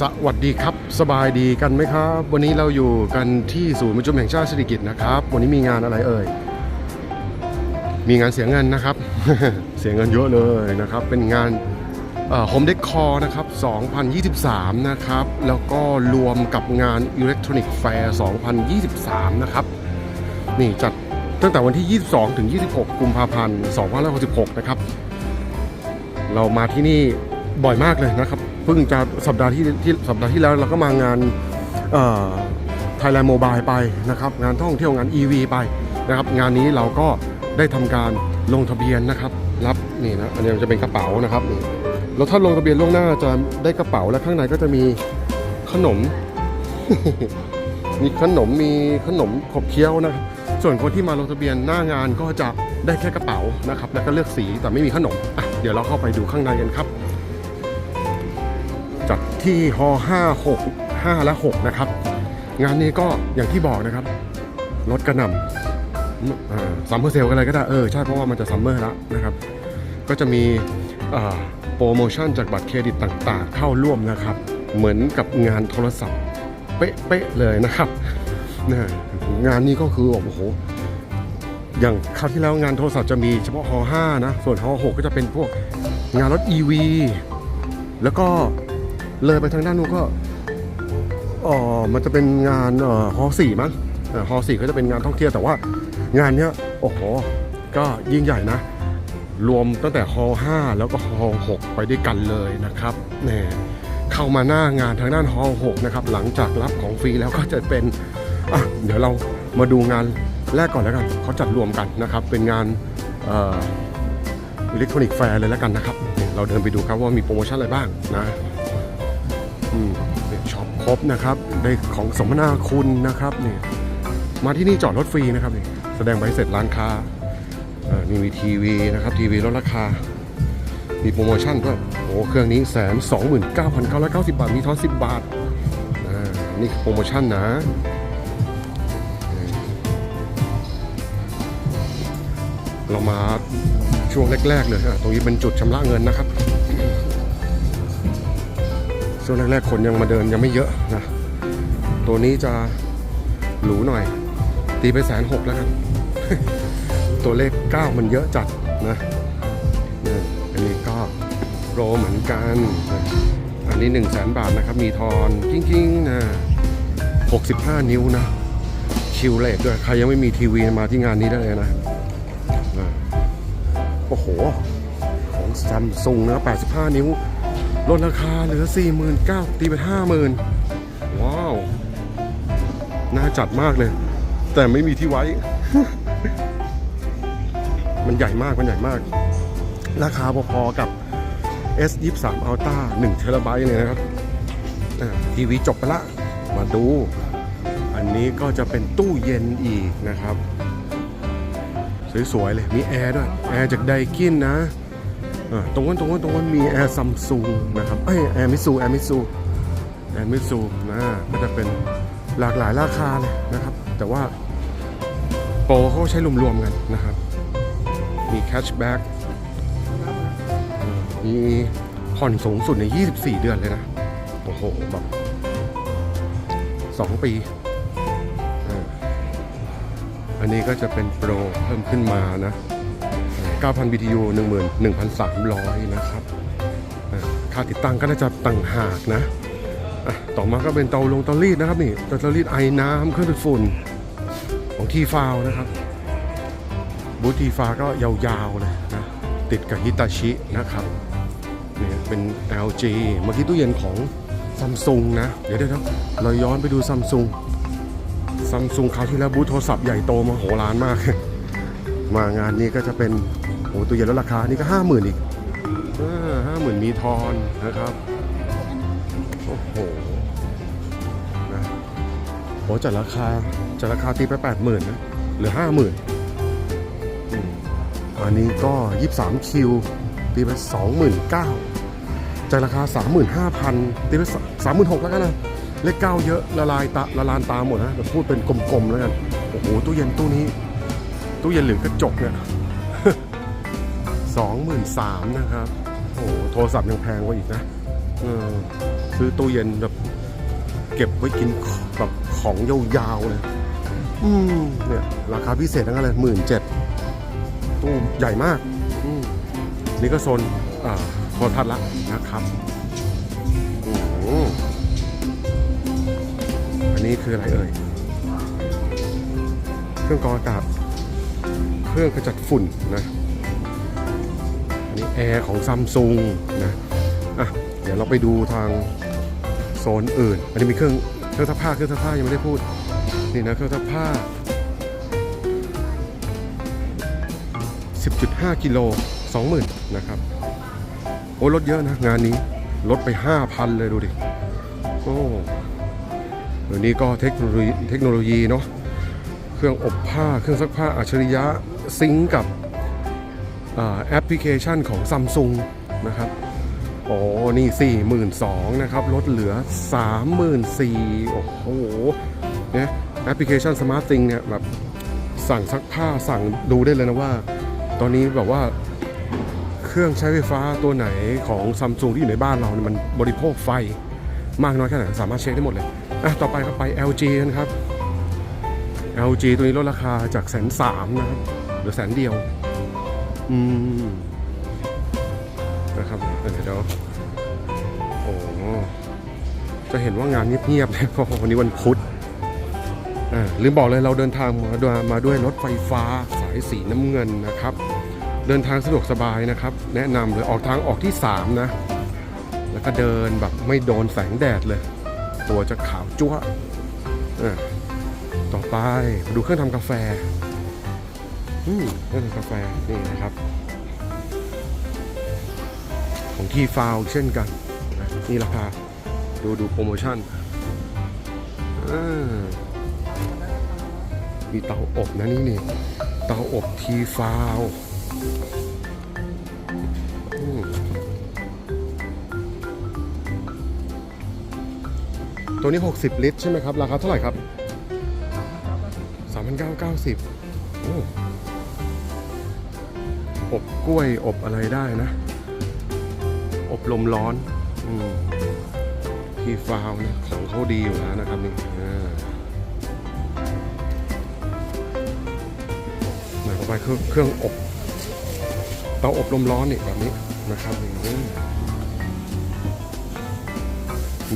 สวัสดีครับ สบายดีกันไหมครับ วันนี้เราอยู่กันที่ศูนย์ประชุมแห่งชาติเศรษฐกิจนะครับ วันนี้มีงานอะไรเอ่ย มีงานเสียเงินนะครับ เสียเงินเยอะเลยนะครับ เป็นงานโฮมเดคอร์นะครับ 2023 นะครับ แล้วก็รวมกับงานอิเล็กทรอนิกส์แฟร์2023 นะครับ นี่จัดตั้งแต่วันที่ 22 ถึง 26 กุมภาพันธ์ 2566 นะครับ เรามาที่นี่บ่อยมากเลยนะครับ พิ่งจะสัปดาห์ที่ที่สัปดาห์ที่แล้วเราก็มางานไทยแลนด์โมบายไปนะครับงานท่องเที่ยวงาน EV ไปนะครับงานนี้เราก็ได้ทำการลงทะเบียนนะครับ รับนี่นะอันนี้จะเป็นกระเป๋านะครับนี่แล้วถ้าลงทะเบียนล่วงหน้าจะได้กระเป๋าและข้างในก็จะมีขนม มีขนมมีขนมขบเคี้ยวนะครับส่วนคนที่มาลงทะเบียนหน้างานก็จะได้แค่กระเป๋านะครับ แล้วก็เลือกสีแต่ไม่มีขนมอะเดี๋ยวเราเข้าไปดูข้างในกันครับ จัดที่ฮ5 6 5และ6นะครับ งานนี้ก็อย่างที่บอกนะครับลดกระนำซัมเมอร์เซลกันเลยก็ได้เออใช่เพราะว่ามันจะซัมเมอร์แล้วนะครับ ก็จะมีโปรโมชั่นจากบัตรเครดิตต่างๆ เข้าร่วมนะครับ เหมือนกับงานโทรศัพท์เป๊ะๆเลยนะครับนะงานนี้ก็คือโอ้โหอย่างคราวที่แล้วงานโทรศัพท์จะมีเฉพาะฮ5นะ ส่วนฮ6ก็จะเป็นพวกงานรถ EV แล้วก็ เลยไปทางด้านนู้นก็อ๋อมันจะเป็นงานเอ่อฮ4มั้งเอ่อฮ4ก็จะเป็นงานท่องเที่ยวแต่ว่างานเนี้ยโอ้โหก็ยิ่งใหญ่นะ รวมตั้งแต่ฮ5แล้วก็ฮ6ไปด้วยกันเลยนะครับเนี่ยเข้ามาหน้างานทางด้านฮ6นะครับหลังจากรับของฟรีแล้วก็จะเป็นอะเดี๋ยวเรามาดูงานแรกก่อนแล้วกันเขาจัดรวมกันนะครับ เป็นงานอิเล็กทรอนิกส์แฟร์เลยแล้วกันนะครับ เราเดินไปดูครับว่ามีโปรโมชั่นอะไรบ้างนะ ช็อปครบนะครับได้ของสมนาคุณนะครับนี่มาที่นี่จอดรถฟรีนะครับนี่แสดงใบเสร็จร้านค้านี่มีทีวีนะครับทีวีลดราคา มีโปรโมชั่นด้วยโอ้เครื่องนี้แสนสองหมื่นเก้าพันเก้าร้อยเก้าสิบบาท มีทอนสิบบาทนี่คือโปรโมชั่นนะเรามาช่วงแรก ๆ เลยตรงนี้เป็นจุดชำระเงินนะครับ ช่วงแรกๆ คนยังมาเดินยังไม่เยอะนะ ตัวนี้จะหรูหน่อย ตีไปแสนหกแล้วกัน ตัวเลข 9 มันเยอะจัดนะเนี่ยอันนี้ก็โรเหมือนกัน อันนี้ 1 0 0 0 0แบาทนะครับ มีทอนกิ้งๆนะ65 นิ้วนะ คิวเลทด้วย ใครยังไม่มีทีวีมาที่งานนี้ได้เลยนะนะโอ้โห ของซัมซุงนะ 85 นิ้ว ลดราคาเหลือ 49,000ตีไป50,000 ว้าว น่าจัดมากเลย แต่ไม่มีที่ไว้ มันใหญ่มาก มันใหญ่มาก ราคาพอๆกับ S23 Ultra 1เทราไบต์เลยนะครับทีวีจบไปละ มาดู อันนี้ก็จะเป็นตู้เย็นอีกนะครับ สวยๆเลย มีแอร์ด้วย แอร์จากไดกินนะ ตรงนั้นตรงนั้นตรงนั้นมีแอร์ซัมซุงนะครับเอ้ยแอร์มิซูแอร์มิซูแอร์มิซูนะก็จะเป็นหลากหลายราคาเลยนะครับ แต่ว่าโปรเขาใช้รวมๆกันนะครับ มีแคชแบ็กมีผ่อนสูงสุดใน 24 เดือนเลยนะ โอ้โหแบบ2 ปี อันนี้ก็จะเป็นโปรเพิ่มขึ้นมานะ 9,000 BTU 11,300 นะครับค่าติดตั้งก็น่าจะต่างหากนะ ต่อมาก็เป็นเตาลงเตารีดนะครับนี่เตารีดไอ้น้ำเครื่องดูดฝุ่นของทีฟาวนะครับบูทีฟาก็ยาวๆเลยนะ ติดกับฮิตาชินะครับเนี่ยเป็น LG เมื่อกี้ตู้เย็นของซัมซุงนะ เดี๋ยวเดี๋ยวเราย้อนไปดูซัมซุงซัมซุงคราวที่แล้วบูธโทรศัพท์ใหญ่โตมาโหฬารมาก มางานนี้ก็จะเป็นโอ้ตู้เย็นลดราคานี่ก็ห้าหมื่นอีกห้าหมื่นมีทอนนะครับโอ้โหนะโหจัดราคาจัดราคาตีไปแปดหมื่นนะหลือห้าหมื่นอันนี้ก็23คิวตีไป29,000จากราคา35,000ตีไป36,000แล้วกันนะเลขเก้าเยอะละลายตาละลานตาหมดนะแต่พูดเป็นกลมๆแล้วกันโอ้โหตู้เย็นตู้นี้ ตู้เย็นหรือกระจกเนี่ย23,000นะครับ โอ้โหโทรศัพท์ยังแพงกว่าอีกนะซื้อตู้เย็นแบบเก็บไว้กินแบบของยาวๆเลยอืมเนี่ยราคาพิเศษทั้งนั้นเลยหมื่นเจ็ดตู้ใหญ่มากอืมนี่ก็โซนอ่าโทรทัศน์ละนะครับอืมอันนี้คืออะไรเอ่ย เครื่องกรองอากาศ เครื่องขจัดฝุ่นนะอันนี้แอร์ของซัมซุงนะอะเดี๋ยวเราไปดูทางโซนอื่น อันนี้มีเครื่องเครื่องซักผ้าเครื่องซักผ้ายังไม่ได้พูดนี่นะเครื่องซักผ้า 10.5 กิโล 20,000 นะครับ โอ้ลดเยอะนะ งานนี้ลดไป 5,000 เลยดูดิ โอ้เดี๋ยวนี้ก็เทคโนโลยีเทคโนโลยีเนาะ เครื่องอบผ้า เครื่องซักผ้าอัจฉริยะ ซิงกับอแอปพลิเคชันของซัมซุงนะครับโอ้นี่ 42,000นะครับ ลดเหลือ 34,000โอ้โหเนี่ยแอปพลิเคชัน Smart Thing เนี่ยแบบสั่งซักผ้าสั่งดูได้เลยนะว่า ตอนนี้แบบว่าเครื่องใช้ไฟฟ้าตัวไหนของซัมซุงที่อยู่ในบ้านเราเนี่ยมันบริโภคไฟมากน้อยแค่ไหนสามารถเช็คได้หมดเลยอะต่อไปก็ไป LG กันครับ LG ตัวนี้ลดราคาจากแสนสามนะครับ เหลือแสนเดียว อืม นะครับเดี๋ยวโอ้จะเห็นว่างานเงียบๆเลยเพราะวันนี้วันพุธอ่าลืมบอกเลยเราเดินทางมาด้วยมาด้วยรถไฟฟ้าสายสีน้ำเงินนะครับ เดินทางสะดวกสบายนะครับ แนะนำเลยออกทางออกที่ 3 นะ แล้วก็เดินแบบไม่โดนแสงแดดเลย ตัวจะขาวจั๊วอะต่อไปมาดูเครื่องทำกาแฟ อืมเครื่อกาแฟนี่นะครับ ของที่ฟาวเช่นกันนี่ราคาดูดูโปรโมชั่นมีเตาอบนะนี่นี่เตาอบทีฟาวตัวนี้ 60 ลิตร ใช่ไหมครับ ราคาเท่าไหร่ครับ 3,990โอ้อบ กล้วยอบอะไรได้นะ อบลมร้อนอมที่ฟาวนะของเขาดีอยู่แล้วนะครับนี่หมายความว่าเครื่องเครื่องอบเตาอบลมร้อนนี่แบบนี้นะครับนี่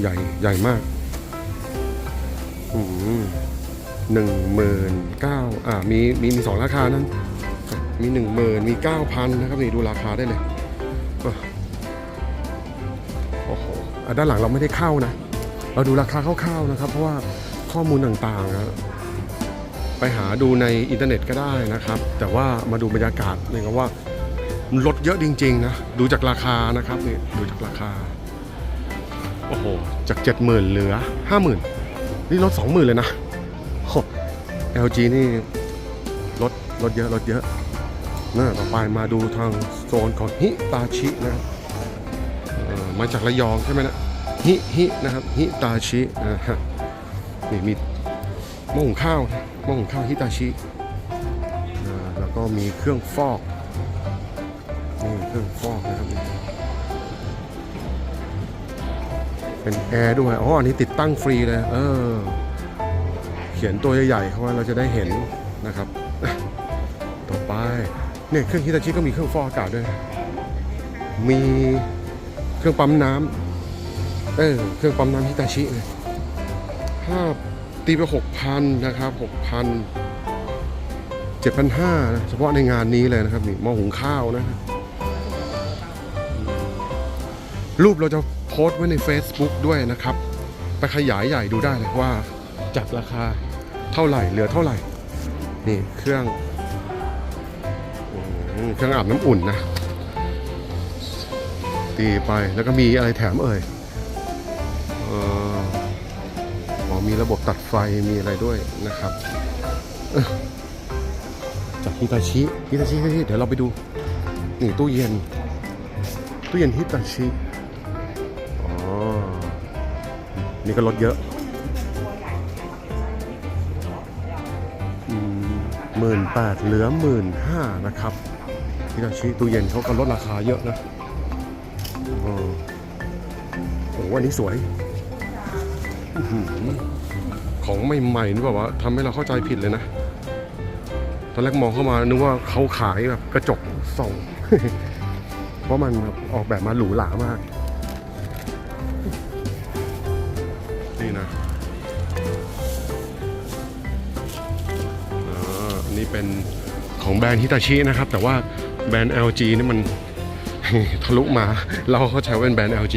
ใหญ่ใหญ่มากหนึ่งหมื่นเก้าอ่ามีมีมีสองราคานั้น มีหนึ่งหมื่นมีเก้าพันนะครับนี่ดูราคาได้เลยโอ้โหด้านหลังเราไม่ได้เข้านะ เราดูราคาคร่าวๆนะครับ เพราะว่าข้อมูลต่างๆนะไปหาดูในอินเทอร์เน็ตก็ได้นะครับ แต่ว่ามาดูบรรยากาศเลยครับว่ามันลดเยอะจริง ๆ นะ ดูจากราคานะครับนี่ดูจากราคา โอ้โห จาก 70,000 เหลือ 50,000 นี่ลด 20,000 เลยนะโอ้ LG นี่ลดลดเยอะลดเยอะ นะต่อไปมาดูทางโซนของฮิตาชินะครับมาจากระยองใช่ไหมนะฮิฮินะครับฮิตาชินะฮะนี่มีหม้อหุงข้าวนะหม้อหุงข้าวฮิตาชิแล้วก็มีเครื่องฟอกนี่เครื่องฟอกนะครับเป็นแอร์ด้วยอ๋ออันนี้ติดตั้งฟรีเลยเออเขียนตัวใหญ่ๆเขาไว้เราจะได้เห็นนะครับ ต่อไป เนี่ยเครื่องฮิตาชิก็มีเครื่องฟอกอากาศด้วย มีเครื่องปั๊มน้ำเออเครื่องปั๊มน้ำฮิตาชิเลยห้าตีไปหกพันนะครับหกพันเจ็ดพันห้านะเฉพาะในงานนี้เลยนะครับนี่หม้อหุงข้าวนะรูปเราจะโพสต์ไว้ใน Facebook ด้วยนะครับ ไปขยายใหญ่ดูได้เลยว่าจากราคาเท่าไหร่เหลือเท่าไหร่ นี่เครื่อง เครื่องอาบน้ำอุ่นนะ ตีไปแล้วก็มีอะไรแถมเอ่ยเอ่ออ๋อมีระบบตัดไฟมีอะไรด้วยนะครับจากฮิตาชิฮิตาชิฮิตาชิเดี๋ยวเราไปดูนี่ตู้เย็น ตู้เย็นฮิตาชิอ๋อนี่ก็ลดเยอะหมื่นแปดเหลือหมื่นห้านะครับ ฮิตาชิตู้เย็นเขาก็ลดราคาเยอะนะโอืมอันนี้สวยอื้อหือของใหม่ๆนี่แบบว่าทำให้เราเข้าใจผิดเลยนะ ตอนแรกมองเข้ามานึกว่าเขาขายแบบกระจกส่อง เพราะมันออกแบบมาหรูหรามาก นี่นะอ่าอันนี้เป็นของแบรนด์ฮิตาชินะครับ แต่ว่า แบรนด์ LG นี่มันทะลุมา เราเข้าใจว่าเป็นแบรนด์ LG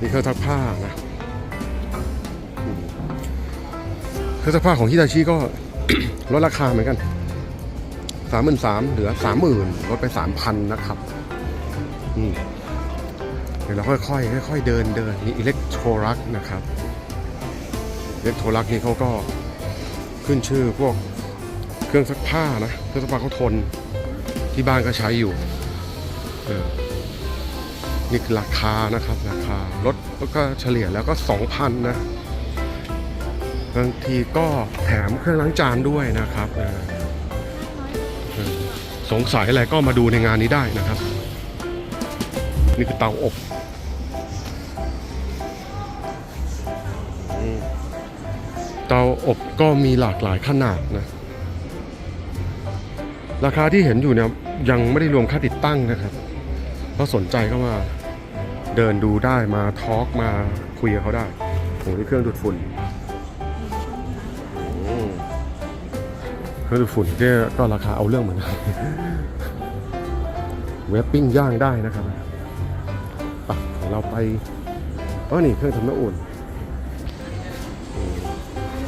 นี่เครื่องซักผ้านะเครื่องซักผ้าของฮิตาชิก็ลดราคาเหมือนกันสามหมื่นสามเหลือสามหมื่นลดไปสามพันนะครับเดี๋ยวเราค่อยๆค่อยๆเดินเดินนี่อิเล็กโทรักนะครับอิเล็กโทรักนี่เขาก็ขึ้นชื่อพวก เครื่องซักผ้านะเครื่องซักผ้าเขาทน ที่บ้านก็ใช้อยู่เออนี่คือราคานะครับ ราคารถก็เฉลี่ยแล้วก็2,000นะบางทีก็แถมเครื่องล้างจานด้วยนะครับสงสัยอะไรก็มาดูในงานนี้ได้นะครับ นี่คือเตาอบเตาอบก็มีหลากหลายขนาดนะ ราคาที่เห็นอยู่เนี่ยยังไม่ได้รวมค่าติดตั้งนะครับถ้าสนใจก็มาเดินดูได้มาทอล์กมาคุยกับเขาได้โอ้นี่เครื่องดูดฝุ่นเครื่องดูดฝุ่นเนี่ยก็ราคาเอาเรื่องเหมือนกันเวบปิ้งย่างได้นะครับไปเดี๋ยวเราไปเออนี่เครื่องทำน้ำอุ่น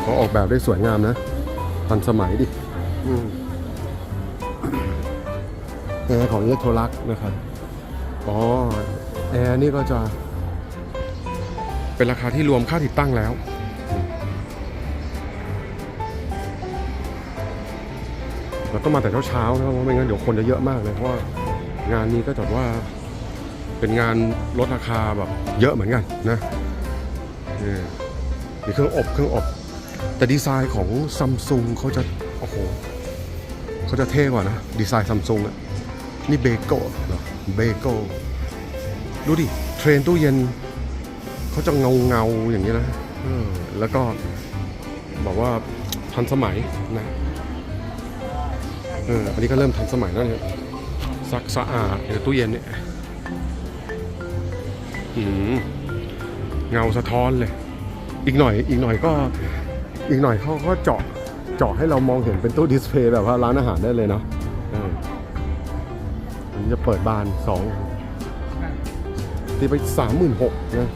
เขาออกแบบได้สวยงามนะ ทันสมัยดิอืม ร์ของอิเล็กโทรลักนะครับ อ๋อ แอร์นี่ก็จะ เป็นราคาที่รวมค่าติดตั้งแล้ว เราต้องมาแต่เช้าๆนะครับเพราะไม่งั้นเดี๋ยวคนจะเยอะมากเลย เพราะว่างานนี้ก็จัดว่าเป็นงานลดราคาแบบเยอะเหมือนกันนะนี่มีเครื่องอบเครื่องอบ แต่ดีไซน์ของซัมซุงเขาจะ โอ้โหเขาจะเท่กว่านะ ดีไซน์ซัมซุงอะ นี่เบโก้เหรอเบโก้ดูดิ เทรนตู้เย็นเขาจะเงาเงาอย่างนี้นะแล้วก็บอกว่าทันสมัยนะเอออันนี้ก็เริ่มทันสมัยแล้วเนี่ยซักสะอาดในตู้เย็นเนี่ยเงาสะท้อนเลย อีกหน่อยอีกหน่อยก็อีกหน่อยเขาก็เจาะเจาะให้เรามองเห็นเป็นตู้ดิสเพย์แบบว่าร้านอาหารได้เลยเนาะ จะเปิดบานสองตีไปสามหมื่นหกนะ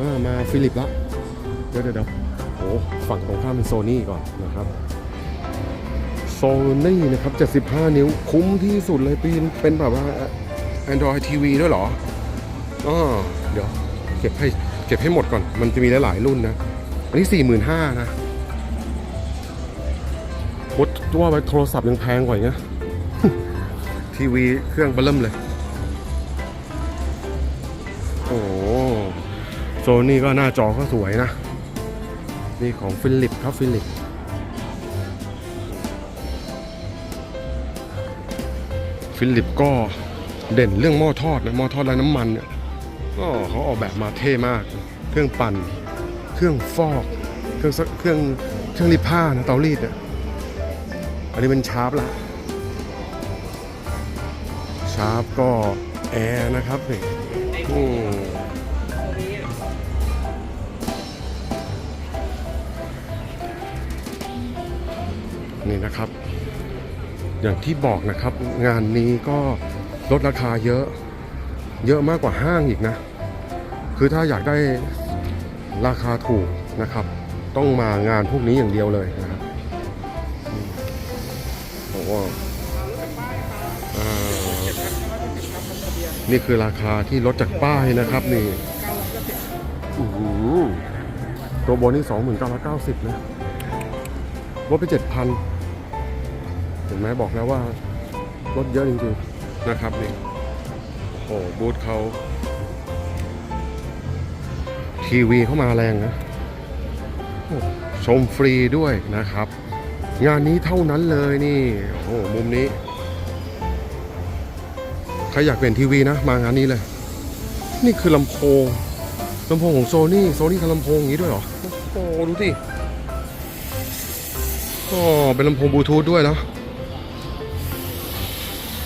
อ่ามาฟิลิปละเดี๋ยวเดี๋ยวเดี๋ยวโอ้ฝั่งตรงข้ามเป็นโซนี่ก่อนนะครับโซนี่นะครับ 75 นิ้วคุ้มที่สุดเลยปีนเป็นแบบว่า Android TV ด้วยเหรออ๋อเดี๋ยวเก็บให้เก็บให้หมดก่อน มันจะมีหลายๆรุ่นนะ อันนี้ 45,000นะโคตรว่าไปโทรศัพท์ยังแพงกว่าอีกนะ ทีวีเครื่องเบลเริ่มเลย โอ้โซนี่ก็หน้าจอก็สวยนะ นี่ของฟิลิปครับฟิลิปฟิลิปก็เด่นเรื่องหม้อทอดนะหม้อทอดไร้น้ำมันเนี่ยก็เขาออกแบบมาเท่มาก เครื่องปั่น เครื่องฟอก เครื่องเครื่องเครื่องรีดผ้านะเตารีดเนี่ยอันนี้เป็นชาร์ปละ ชาร์ปก็แอร์นะครับนี่อืมนี่นะครับ อย่างที่บอกนะครับ งานนี้ก็ลดราคาเยอะ เยอะมากกว่าห้างอีกนะ คือถ้าอยากได้ราคาถูกนะครับ ต้องมางานพวกนี้อย่างเดียวเลยนะ นี่คือราคาที่ลดจากป้ายนะครับนี่อื้อหือตัวบนนี่สองหมื่นเก้าร้อยเก้าสิบนะ ลดไปเจ็ดพันเห็นไหมบอกแล้วว่า ลดเยอะจริงๆ นะครับนี่โอ้โหบูธเขาทีวีเข้ามาแรงนะ ชมฟรีด้วยนะครับ งานนี้เท่านั้นเลยนี่ โอ้โหมุมนี้ ครอยากเปลี่ยนทีวีนะ มางานนี้เลย นี่คือลำโพงลำโพงของโซนี่โซนี่ทำลำโพงอย่างนี้ด้วยเหรอ โอ้ดูดิก็เป็นลำโพงบลูทูธด้วยเนาะ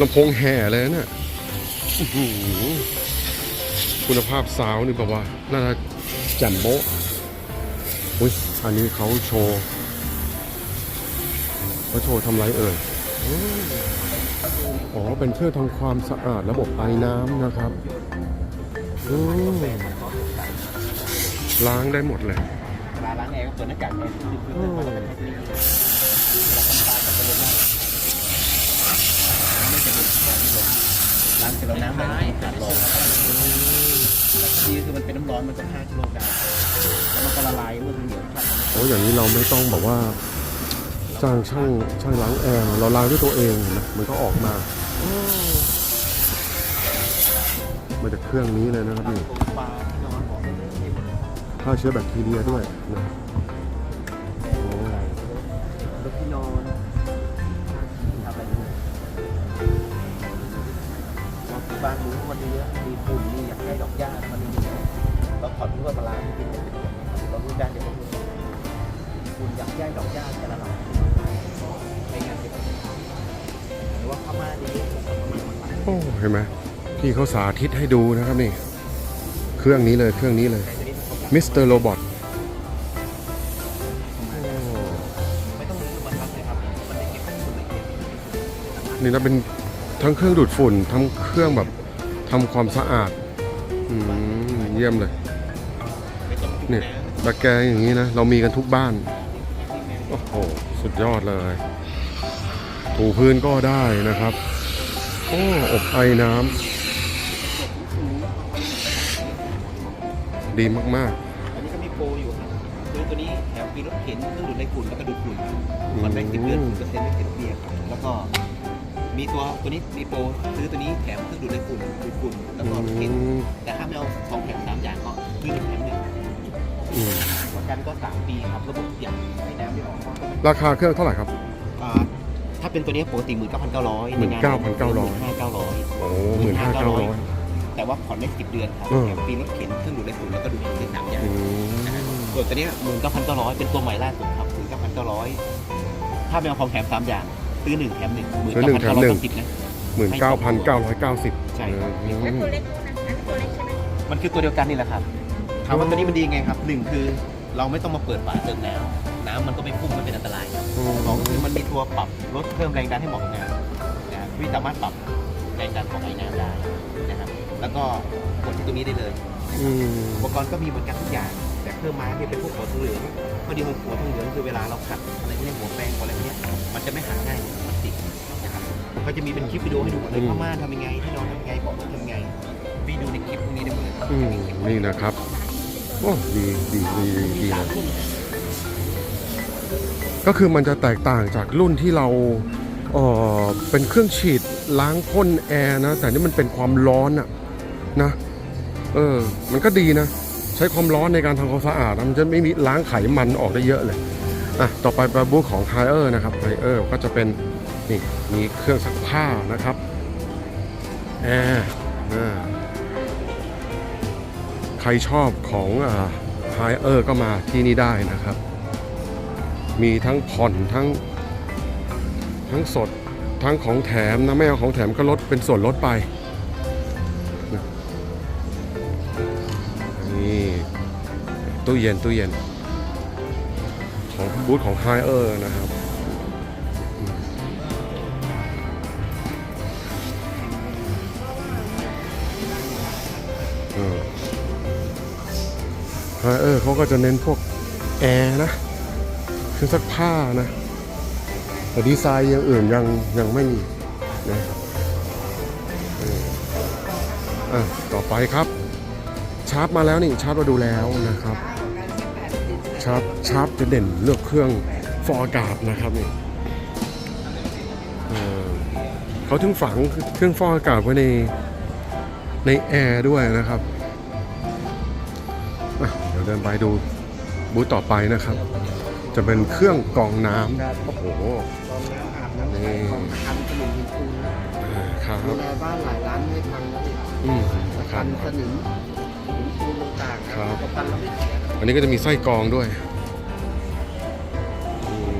ลำโพงแห่เลยนะเนี่ยคุณภาพซาวน์นี่แบบว่า น่าจะแจ่มโบ๊ะอุ้ยอันนี้เขาโชว์เขาโชว์ทำไรเอ่ย อ๋อ เป็นเครื่องทำความสะอาดระบบไอน้ำนะครับอืมล้างได้หมดเลยลาล้างแอร์ก็เปิดหน้ากากแอร์คือคือเปิดเป็นเทคนิคเวลาทำตากับกระโหลกหน้าไม่จะเป็นแบบนี้เลยล้างเสร็จแล้วน้ำมันขาดลงดีคือมันเป็นน้ำร้อนมันก็ฆ่าเชื้อโรคได้แล้วมันก็ละลายเมื่อมันเหนียวโอ้อย่างนี้เราไม่ต้องแบบว่า จ้างช่างช่างล้างแอร์เราล้างด้วยตัวเองเห็นะมันก็ออกมามาจากเครื่องนี้เลยนะครับนี่ตัวปลาที่นอนบอกฆ่าเชื้อแบคทีเรียด้วยนะโอ้รถที่นอนทำอะไรอยู่บางทีบ้านรู้วันเยอะมีฝุ่นมีอยากให้ดอกหญ้ามันมีเราถอดเพื่อมาล้างกินเรารู้ได้เดี๋ยว เรารู้ฝุ่นอยกยายดอกหญ้าจะละลายไม่งั้นจะหรือว่าพม่าดีพม่ามันไหลโอ้เห็นไหมพี่เขาสาธิตให้ดูนะครับนี่ เครื่องนี้เลยเครื่องนี้เลยมิสเตอร์โรบอทนี่นะเป็นทั้งเครื่องดูดฝุ่นทั้งเครื่องแบบทำความสะอาดอเยี่ยมเลยเนี่ยตะแกรงอย่างนี้นะ เรามีกันทุกบ้าน โอ้โห สุดยอดเลย ถูพื้นก็ได้นะครับ โอ้อบไอน้ำดีมากำอันนี้ก็มีโปรอยู่ครับคือตัวนี้แถมฟรีรถเข็นเครื่องดูดไล่ฝุ่นแล้วก็ดูดฝุ่นครับอืมมันได้สิบเดือนสิบเปอร์เซ็นต์ไม่ติดเบี้ยครับแล้วก็มีตัวตัวนี้มีโปรซื้อตัวนี้แถมเครื่องดูดไล่ฝุ่นดูดฝุ่นแล้วก็รถเข็นแต่ถ้าไม่เอาสองแถมสามอย่างก็คือหนึ่งแถมหนึ่ง อืม กันก็สามปีครับระบบทุกอย่างให้น้ำไม่ออกก็ไม่ราคาเครื่องเท่าไหร่ครับ อ่าถ้าเป็นตัวนี้ปกติหมื่นเก้าพันเก้าร้อย19,900ห้าเก้าร้อยโอ้หมื่นห้าเก้าร้อย แต่ว่าผ่อนได้สิบเดือนครับเออแถมฟรีรถเข็นเครื่องดูดไล่ฝุ่นแล้วก็ดูดฝุ่นสามอย่างอืมส่วนตัวนี้หมื่นเก้าพันเก้าร้อยเป็นตัวใหม่ล่าสุดครับหมื่นเก้าพันเก้าร้อยถ้าไม่เอาของแถมสามอย่าง ซื้อหนึ่งแถมหนึ่งหมื่นซื้อเก้าหนึ่พังนแถมเก้าร้อยหนึ่งเก้าสิบนะ หมื่นเก้าพันเก้าร้อยเก้าสิบใช่อืมแล้วตัวเล็กนะอันนั้นตัวเล็กใช่ไหมมันคือตัวเดียวกันนี่แหละครับถามว่าตัวนี้มันดีไงครับหนึ่งคือ เราไม่ต้องมาเปิดฝาเติมน้ำน้ำมันก็ไม่พุ่งมันเป็นอันตรายครับสองคือมันมีตัวปรับลดเพิ่มแรงดันให้เหมาะกับน้ำนะที่สามารถปรับแรงดันของไอ้น้ำได้นะครับแล้วก็กดที่ตัวนี้ได้เลยอืมอุปกรณ์ก็มีเหมือนกันทุกอย่าง แต่เพิ่มมาที่เป็นพวกหัวทองเหลืองพอดีหัวทองเหลืองคือเวลาเราขัดอะไรพวกนี้หัวแปรงหัวอะไรพวกนี้มันจะไม่หักง่ายเหมือนพลาสติกนะครับก็จะมีเป็นคลิปวิดีโอให้ดูหมดเลยพ่อม่านทำยังไงที่นอนทำยังไงเบาะรถทำยังไงไปดูในคลิปพวกนี้ได้หมดเลยครับอืมนี่นะครับ โอ้ดีดีดีดีดีเลยก็คือมันจะแตกต่างจากรุ่นที่เราเออเป็นเครื่องฉีดล้างพ่นแอร์นะ แต่นี่มันเป็นความร้อนอะนะเออมันก็ดีนะ ใช้ความร้อนในการทำความสะอาดนะมันจะไม่มีล้างไขมันออกได้เยอะเลยอะต่อไปปลาบูของไฮเออร์นะครับไฮเออร์ก็จะเป็นนี่มีเครื่องซักผ้านะครับแอร์อ่า ใครชอบของไฮเออร์ก็มาที่นี่ได้นะครับ มีทั้งผ่อนทั้งทั้งสดทั้งของแถมนะไม่เอาของแถมก็ลดเป็นส่วนลดไปนะนี่ตู้เย็นตู้เย็นของบูธของไฮเออร์นะครับ เออเขาก็จะเน้นพวกแอร์นะเครื่องซักผ้านะ แต่ดีไซน์อย่างอื่นยังยังไม่มีนะอะต่อไปครับ ชาร์ปมาแล้วนี่ชาร์ปเราดูแล้วนะครับ ชาร์ปชาร์ปจะเด่นเลือกเครื่องฟออากาศนะครับนี่เออเขาถึงฝังเครื่องฟอกอากาศไว้ในในแอร์ด้วยนะครับ ดี๋ยวเดินไปดูบูธต่อไปนะครับ จะเป็นเครื่องกรองน้ำโอ้โหตอนน้ำอาบน้ำนี่ของคันสนิมหินปูนนะอ่าครับดูแลบ้านหลายร้านไม่พังนะพี่อืมคคัรับนสนิมปูนต่างๆครับกัปันเราไม่เสียอันนี้ก็จะมีไส้กรองด้วยอืม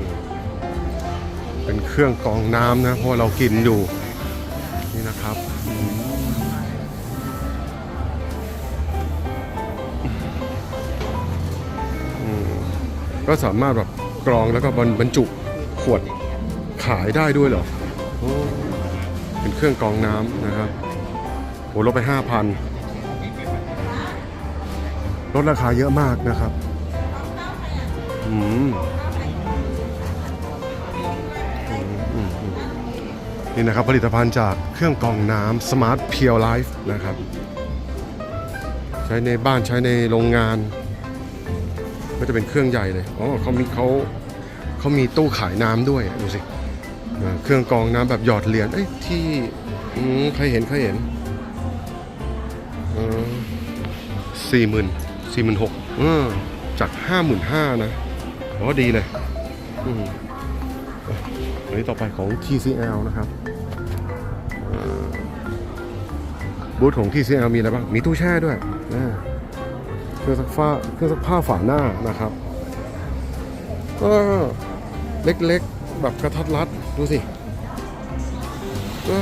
เป็นเครื่องกรองน้ำนะเพราะว่าเรากินอยู่นี่นะครับ ก็สามารถแบบกรองแล้วก็บรรจุขวดขายได้ด้วยเหรอเป็นเครื่องกรองน้ำนะครับโหลดไปห้าพันลดราคาเยอะมากนะครับอืมนี่นะครับผลิตภัณฑ์จากเครื่องกรองน้ำ Smart Pure Life นะครับ ใช้ในบ้านใช้ในโรงงาน ก็จะเป็นเครื่องใหญ่เลยอ๋อเขามีเขาเขามีตู้ขายน้ำด้วยดูสิเครื่องกรองน้ำแบบหยอดเหรียญเอ้ยที่ใครเห็นใครเห็นสี่หมื่นสี่หมื่นหกจากห้าหมื่นห้านะอ๋อดีเลยอือวันนี้ต่อไปของ TCL นะครับบูธของ TCL มีอะไรบ้าง มีตู้แช่ด้วยอ่า เครื่องซักผ้าเครื่องซักผ้าฝาหน้านะครับก็เล็กๆ แบบกระทัดรัดดูสิก็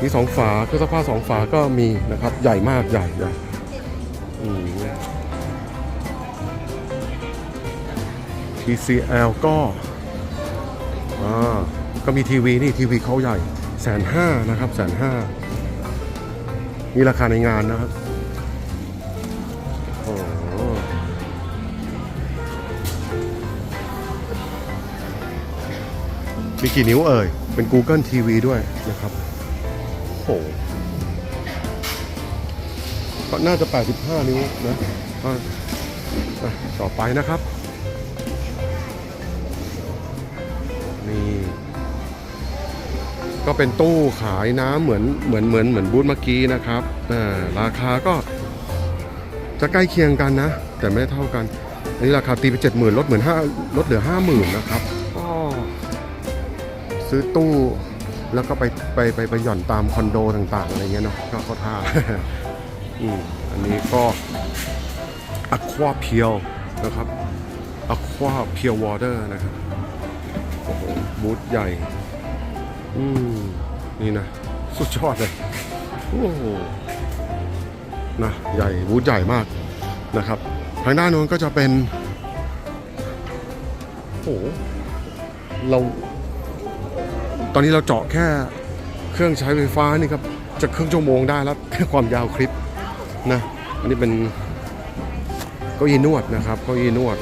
มีสองฝาเครื่องซักผ้าสองฝาก็มีนะครับ ใหญ่มากใหญ่ใหญ่อืม TCL ก็อ่าก็มีทีวีนี่ทีวีเขาใหญ่แสนห้านะครับแสนห้ามีราคาในงานนะครับ มีกี่นิ้วเอ่ย เป็น Google TV ด้วยนะครับโอ้โหก็น่าจะ 85 นิ้วนะอะอะต่อไปนะครับ นี่ ก็เป็นตู้ขายน้ำเหมือนเหมือนเหมือนเหมือนบูธเมื่อกี้นะครับอ่าราคาก็จะใกล้เคียงกันนะ แต่ไม่เท่ากัน อันนี้ราคาตีไปเจ็ดหมื่นลดเหมือนห้าลดเหลือห้าหมื่นนะครับก็ ซื้อตู้ แล้วก็ไปไปไปไปหย่อนตามคอนโดต่างๆอะไรเงี้ยเนาะก็เขาท่าอืมอันนี้ก็ Aqua Pure นะครับ Aqua Pure Water นะครับโอ้โหบูธใหญ่ อืมนี่นะ สุดยอดเลยโอ้โหนะใหญ่บูธใหญ่มากนะครับ ทางด้านโน้นก็จะเป็นโอ้โหเรา ตอนนี้เราเจาะแค่เครื่องใช้ไฟฟ้านี่ครับจะครึ่งชั่วโมงได้แล้วแค่ความยาวคลิปนะอันนี้เป็นเก้าอี้นวดนะครับเก้าอี้นวด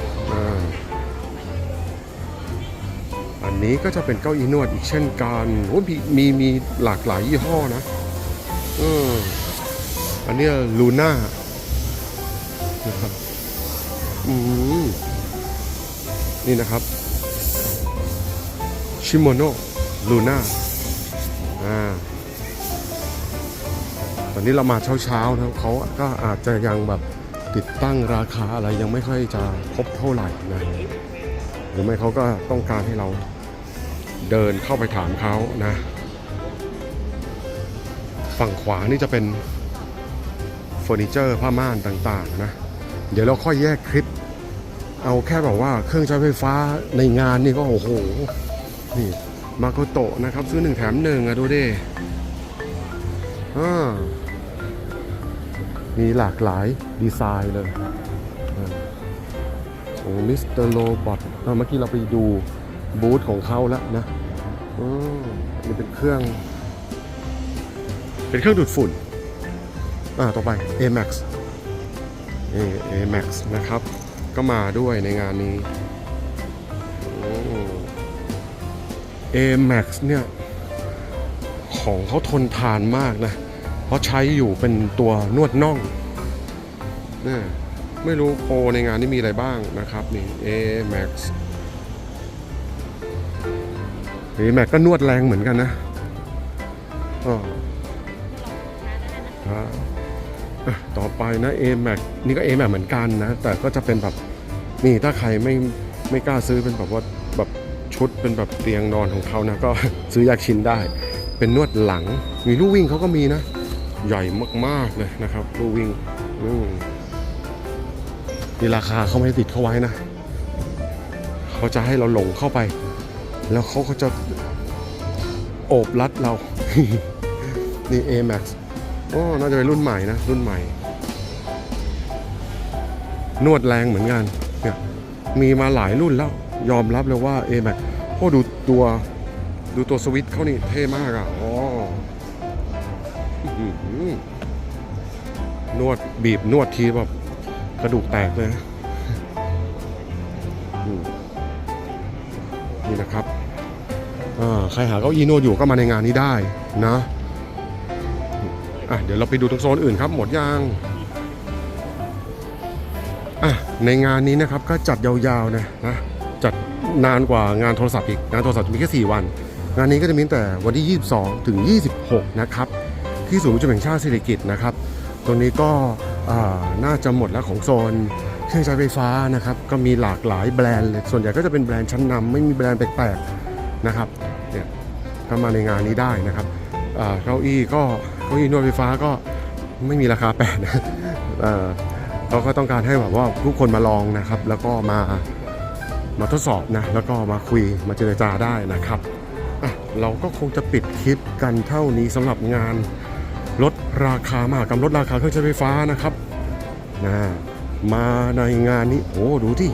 อันนี้ก็จะเป็นเก้าอี้นวดอีกเช่นกันโอ้มีมีมีหลากหลายยี่ห้อนะเอออันนี้ลูน่านะครับอืมนี่นะครับชิโมโน ลูน่าอ่าตอนนี้เรามาเช้าๆนะเขาก็อาจจะยังแบบติดตั้งราคาอะไรยังไม่ค่อยจะครบเท่าไหร่นะหรือไม่เขาก็ต้องการให้เราเดินเข้าไปถามเขานะ ฝั่งขวานี่จะเป็นเฟอร์นิเจอร์ผ้าม่านต่างๆนะ เดี๋ยวเราค่อยแยกคลิป เอาแค่แบบว่าเครื่องใช้ไฟฟ้าในงานนี่ก็โอ้โหนี่ มาโกโตะนะครับ ซื้อหนึ่งแถมหนึ่งอะดูดิอ่ามีหลากหลายดีไซน์เลยอ่าโอ้มิสเตอร์โรบอทเมื่อกี้เราไปดูบูธของเขาแล้วนะอืมอันนี้เป็นเครื่อง เป็นเครื่องดูดฝุ่น อ่า ต่อไป AMAX เอ AMAX นะครับ ก็มาด้วยในงานนี้ AMAX เนี่ยของเขาทนทานมากนะ เพราะใช้อยู่เป็นตัวนวดน่องเนี่ยไม่รู้โปรในงานนี้มีอะไรบ้างนะครับ นี่ AMAX AMAX ก็นวดแรงเหมือนกันนะอ๋ออ่าอะต่อไปนะ a m a x นี่ก็ a m a x เหมือนกันนะ แต่ก็จะเป็นแบบ นี่ถ้าใครไม่ไม่กล้าซื้อเป็นแบบว่าแบบ ชุดเป็นแบบเตียงนอนของเขานะก็ซื้อแยกชิ้นได้ เป็นนวดหลัง มีลู่วิ่งเขาก็มีนะ ใหญ่มากๆเลยนะครับลู่วิ่งอืมนี่ราคาเขาไม่ได้ติดเข้าไว้นะเขาจะให้เราหลงเข้าไป แล้วเขาก็จะโอบรัดเรา นี่ A-Max โอ้น่าจะเป็นรุ่นใหม่นะ รุ่นใหม่ นวดแรงเหมือนกันเนี่ยมีมาหลายรุ่นแล้ว ยอมรับเลยว่า A-Max โอ้ดูตัวดูตัวสวิตช์เขานี่เท่มากอะอ๋อนวดบีบนวดทีแบบกระดูกแตกเลยนี่นะครับอ่าใครหาเก้าอี้นวดอยู่ก็มาในงานนี้ได้นะอะเดี๋ยวเราไปดูตรงโซนอื่นครับ หมดยังอะในงานนี้นะครับก็จัดยาวๆนะนะ นานกว่างานโทรศัพท์อีก งานโทรศัพท์จะมีแค่4วัน งานนี้ก็จะมีแต่วันที่ 22 ถึง 26 นะครับ ที่ศูนย์ประชุมแห่งชาติเศรษฐกิจนะครับ ตรงนี้ก็น่าจะหมดแล้วของโซนเครื่องใช้ไฟฟ้านะครับ ก็มีหลากหลายแบรนด์เลยส่วนใหญ่ก็จะเป็นแบรนด์ชั้นนำไม่มีแบรนด์แปลกๆนะครับเนี่ยก็มาในงานนี้ได้นะครับเก้าอี้ก็เก้าอี้นวดไฟฟ้าก็ไม่มีราคาแปดนะเอ่อเราก็ต้องการให้แบบว่าทุกคนมาลองนะครับ แล้วก็มา มาทดสอบนะแล้วก็มาคุยมาเจรจาได้นะครับเราก็คงจะปิดคลิปกันเท่านี้สำหรับงานลดราคามหากรรมลดราคาเครื่องใช้ไฟฟ้านะครับนะมาในงานนี้โอ้ดูที่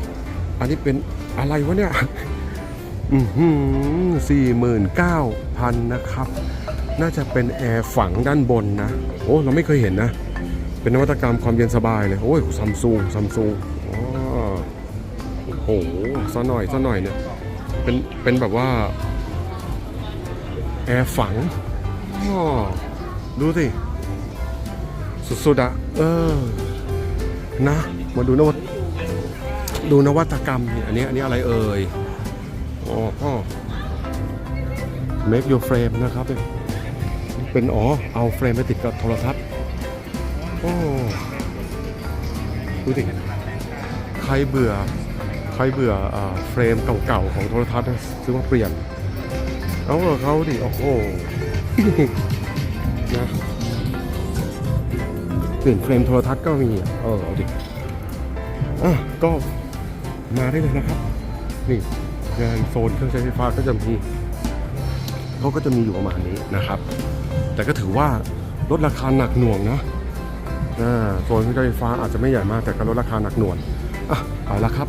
อันนี้เป็นอะไรวะเนี่ยอือหือสี่หมื่นเก้าพันนะครับ น่าจะเป็นแอร์ฝังด้านบนนะ โอ้ เราไม่เคยเห็นนะ เป็นนวัตกรรมความเย็นสบายเลย โอ้ยซัมซุงซัมซุง โอ้โหซะหน่อยซะหน่อยเนี่ย เป็น เป็นแบบว่า แอร์ฝังอ๋อดูสิ สุดๆอะเออ นะ มาดูนวัตดูนวัตกรรมอันนี้ อันนี้อะไรเอ่ยอ๋อพ่อ make your frame นะครับ เป็นอ๋อ เอาเฟรมไปติดกับโทรทัศน์โอ้ดูสิใครเบื่อ ใครเบื่อเฟรมเก่าๆของโทรทัศน์ซื้อมาเปลี่ยนเอากับเขาดิโอ้โหนะเปลี่ยนเฟรมโทรทัศน์ก็มีเออเอาดิอะก็มาได้เลยนะครับ นี่งานโซนเครื่องใช้ไฟฟ้าก็จะมีเขาก็จะมีอยู่ประมาณนี้นะครับ แต่ก็ถือว่าลดราคาหนักหน่วงนะโซนเครื่องใช้ไฟฟ้าอาจจะไม่ใหญ่มากแต่ก็ลดราคาหนักหน่วงอะเอาละครับ